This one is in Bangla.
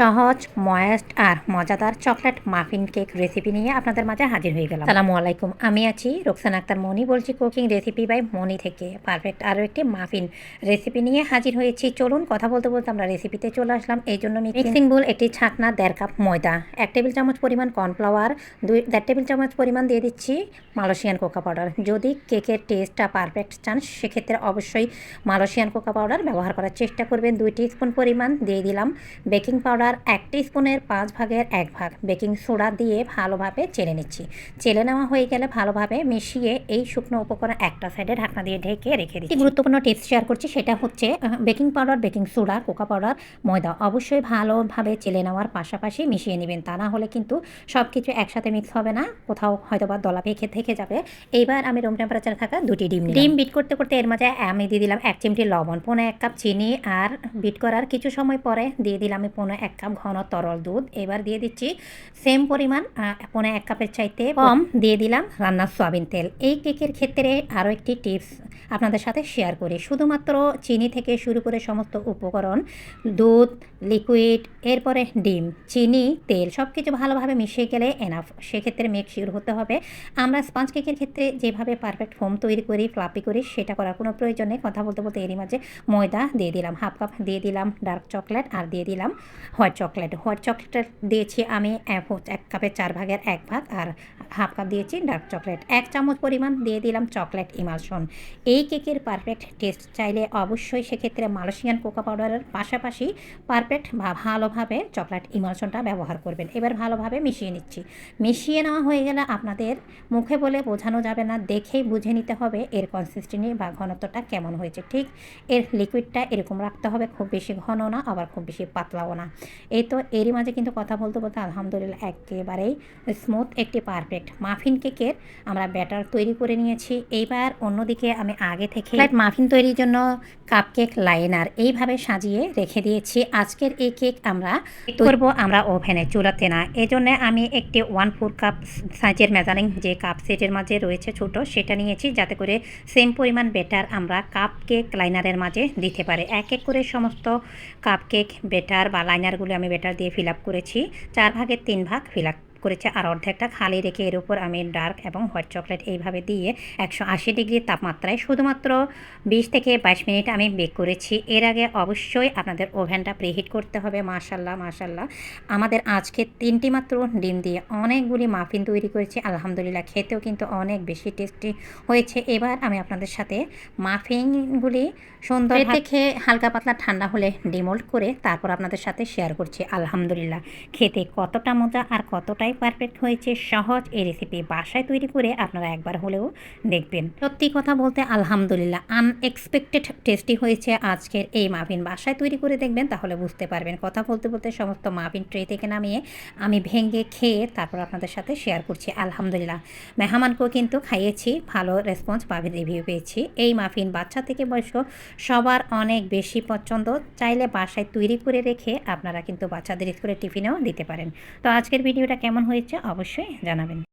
সহজ ময়েস্ট আর মজাদার চকলেট মাফিন কেক রেসিপি নিয়ে আপনাদের মাঝে হাজির হয়ে গেলাম। সালামু আলাইকুম আমি আছি রোকসানা আক্তার মনি বলছি কুকিং রেসিপি বাই মনি থেকে। পারফেক্ট আরও একটি মাফিন রেসিপি নিয়ে হাজির হয়েছি। চলুন কথা বলতে বলতে আমরা রেসিপিতে চলে আসলাম। এই জন্য মিক্সিং বোল একটি ছাকনা দেড় কাপ ময়দা এক টেবিল চামচ পরিমাণ কর্নফ্লাওয়ার দুই দেড় টেবিল চামচ পরিমাণ দিয়ে দিচ্ছি মালয়েশিয়ান কোকা পাউডার যদি কেকের টেস্টটা পারফেক্ট চান সেক্ষেত্রে অবশ্যই মালয়েশিয়ান কোকা পাউডার ব্যবহার করার চেষ্টা করবেন। দুই স্পুন পরিমাণ দিয়ে দিলাম। বেকিং পাউডার এক স্পুনের পাঁচ ভাগের এক ভাগ। বেকিং সোডা দিয়ে ভালোভাবে চেলে নিচ্ছি। চেলে নেওয়া হয়ে গেলে ভালোভাবে মিশিয়ে এই শুকনো উপকরণ একটা সাইডে ঢাকনা দিয়ে ঢেকে রেখে দিচ্ছি। গুরুত্বপূর্ণ টিপস শেয়ার করছি, সেটা হচ্ছে baking powder baking soda cocoa powder ময়দা অবশ্যই ভালোভাবে চেলে নেওয়ার পাশাপাশি মিশিয়ে নেবেন। তা না হলে কিন্তু সব কিছু একসাথে মিক্স হবে না, কোথাও হয়তো বা দলা পেকে থেকে যাবে। এইবার আমি রুম টেম্পারেচারে থাকা দুটি ডিম ডিম বিট করতে করতে এর মাঝে আমি দিয়ে দিলাম এক চিমটি লবণ পনেরো এক কাপ চিনি, আর বিট করার কিছু সময় পরে দিয়ে দিলাম আমি পনেরো এক কাপ ঘন তরল দুধ। এবার দিয়ে দিচ্ছি সেম পরিমাণ পোনে এক কাপের চাইতে কম। দিয়ে দিলাম রান্নার সয়াবিন তেল। এই কেকের ক্ষেত্রে আরও একটি টিপস আপনাদের সাথে শেয়ার করি। শুধুমাত্র চিনি থেকে শুরু করে সমস্ত উপকরণ, দুধ লিকুইড এরপরে ডিম, চিনি, তেল সব কিছু ভালোভাবে মিশিয়ে গেলে এনাফ সেক্ষেত্রে মেক শিওর হতে হবে, আমরা স্পঞ্জ কেকের ক্ষেত্রে যেভাবে পারফেক্ট ফোম তৈরি করি ফ্লাপি করি, সেটা করার কোনো প্রয়োজন নেই। কথা বলতে বলতে এরই মাঝে ময়দা দিয়ে দিলাম হাফ কাপ দিয়ে দিলাম ডার্ক চকলেট আর দিয়ে দিলাম হোয়াইট চকলেট হোয়াইট চকলেট দিয়েছি আমি এক কাপের চার ভাগের এক ভাগ আর হাফ কাপ দিয়েছি ডার্ক চকলেট এক চামচ পরিমাণ দিয়ে দিলাম চকলেট ইমালশন এই কেকের পারফেক্ট টেস্ট চাইলে অবশ্যই সেক্ষেত্রে মালয়েশিয়ান কোকা পাউডারের পাশাপাশি পারফেক্ট ভালোভাবে চকলেট ইমালশনটা ব্যবহার করবেন। এবার ভালোভাবে মিশিয়ে নিচ্ছি। মিশিয়ে নেওয়া হয়ে গেলে আপনাদের মুখে বলে বোঝানো যাবে না, দেখেই বুঝে নিতে হবে এর কনসিস্টেন্সি বা ঘনত্বটা কেমন হয়েছে। ঠিক এর লিকুইডটা এরকম রাখতে হবে, খুব বেশি ঘন না, আবার খুব বেশি পাতলাও না। এই তো এরই মাঝে কিন্তু কথা বলতে বলতে আলহামদুলিল্লাহ একেবারেই স্মুথ একটি পারফেক্ট মাফিন কেকের আমরা ব্যাটার তৈরি করে নিয়েছি। এইবার অন্যদিকে আমি আগে থেকে ফ্ল্যাট মাফিন তৈরির জন্য কাপ কেক লাইনার এইভাবে সাজিয়ে রেখে দিয়েছি। আজকের এই কেক আমরা করব আমরা ওভেনে চুলাতে না। এজন্য আমি একটি ওয়ান ফোর কাপ সাইজের মেজারিং যে কাপ সেটের মাঝে রয়েছে ছোট সেটা নিয়েছি যাতে করে সেম পরিমাণ বেটার আমরা কাপ কেক লাইনারের মাঝে দিতে পারে। এক এক করে সমস্ত কাপ কেক বেটার বা লাইনারগুলো আমি বেটার দিয়ে ফিল আপ করেছি। চার ভাগের তিন ভাগ ফিল আপ করেছে আর অর্ধেকটা খালি রেখে এর উপর আমি ডার্ক এবং হোয়াইট চকলেট এইভাবে দিয়ে একশো আশি ডিগ্রি তাপমাত্রায় শুধুমাত্র বিশ থেকে বাইশ মিনিট আমি বেক করেছি। এর আগে অবশ্যই আপনাদের ওভেনটা প্রিহিট করতে হবে মাশাল্লাহ মাশাল্লাহ আমাদের আজকে তিনটি মাত্র ডিম দিয়ে অনেকগুলি মাফিন তৈরি করেছি আলহামদুলিল্লাহ। খেতেও কিন্তু অনেক বেশি টেস্টি হয়েছে। এবার আমি আপনাদের সাথে মাফিনগুলি সুন্দর দেখে হালকা পাতলা ঠান্ডা হলে ডিমোল্ড করে তারপর আপনাদের সাথে শেয়ার করছি আলহামদুলিল্লাহ। খেতে কতটা মজা আর কতটাই পারফেক্ট হয়েছে, সহজ এই রেসিপি বাসায় তৈরি করে আপনারা একবার হলেও দেখবেন। সত্যি কথা বলতে আলহামদুলিল্লাহ আনএক্সপেক্টেড টেস্টি হয়েছে আজকের এই মাফিন বাসায় তৈরি করে দেখবেন তাহলে বুঝতে পারবেন। কথা বলতে বলতে সমস্ত মাফিন ট্রে থেকে নামিয়ে আমি ভেঙে খেয়ে তারপর আপনাদের সাথে শেয়ার করছি। আলহামদুলিল্লাহ, মেহমানকেও কিন্তু খাইয়েছি, ভালো রেসপন্স বা রিভিউ পেয়েছি। এই মাফিন বাচ্চা থেকে বয়স সবার অনেক বেশি পছন্দ, চাইলে বাসায় তৈরি করে রেখে আপনারা কিন্তু বাচ্চাদের স্কুলের টিফিনেও দিতে পারেন। তো আজকের ভিডিওটা কেমন হয়েছে অবশ্যই জানাবেন।